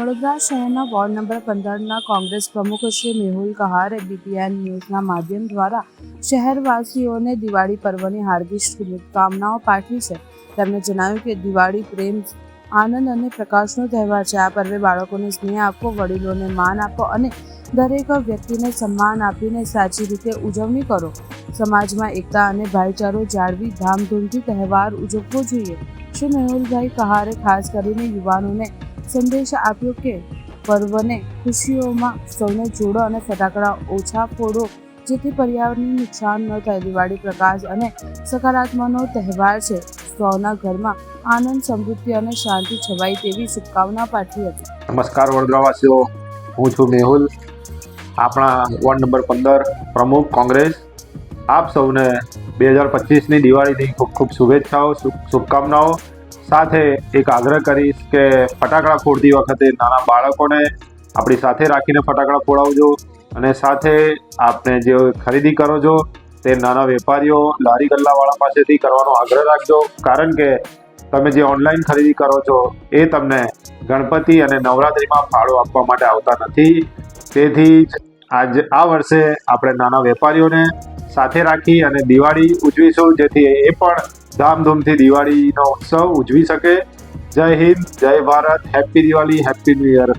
વડોદરા શહેરના ward number પંદરના Congress પ્રમુખ શ્રી મેહુલ કહારે બીપીએન ન્યૂઝના માધ્યમ દ્વારા શહેરવાસીઓને દિવાળી પર્વની હાર્દિક શુભકામનાઓ પાઠવી છે. તેમણે જણાવ્યું કે દિવાળી પ્રેમ, આનંદ અને પ્રકાશનો તહેવાર છે. આ પર્વે બાળકોને સ્નેહ આપવો વડીલોને માન આપો અને દરેક વ્યક્તિને સન્માન આપીને સાચી રીતે ઉજવણી કરો. સમાજમાં એકતા અને ભાઈચારો જાળવી ધામધૂમથી તહેવાર ઉજવવો જોઈએ. શ્રી મેહુલભાઈ કહારે ખાસ કરીને યુવાનોને સંદેશ આપ્યો કે પર્વને ખુશીઓમાં સૌને જોડો અને ફટાકડા ઓછા ફોડો, જેથી પર્યાવરણને નુકસાન ન થાય. દિવાળી પ્રકાશ અને સકારાત્મકનો તહેવાર છે. સૌના ઘરમાં આનંદ, સમૃદ્ધિ અને શાંતિ છવાય તેવી શુભકામના પાઠવી હતી. નમસ્કાર વડોદરાવાસીઓ હું છું મેહુલ. આપણા વોર્ડ નંબર પંદર, પ્રમુખ કોંગ્રેસ. આપ સૌને બે હજાર પચીસની દિવાળીની ખૂબ ખૂબ શુભેચ્છાઓ, શુભ- શુભકામનાઓ. સાથે એક આગ્રહ કરીશ કે ફટાકડા ફોડતી વખતે નાના બાળકોને આપણી સાથે રાખીને ફટાકડા ફોડાવજો અને સાથે આપણે જે ખરીદી કરો છો તે નાના વેપારીઓ લારી ગલ્લાવાળા પાસેથી કરવાનો આગ્રહ રાખજો. કારણ કે તમે જે ઓનલાઈન ખરીદી કરો છો એ તમને ગણપતિ અને નવરાત્રિમાં ફાળો આપવા માટે આવતા નથી. તેથી જ આજ આ વર્ષે આપણે નાના વેપારીઓને સાથે રાખી અને દિવાળી ઉજવીશું. જેથી એ પણ ધામધૂમથી દિવાળીનો ઉત્સવ ઉજવી શકે. જય હિન્દ જય Bharat happy Diwali happy new year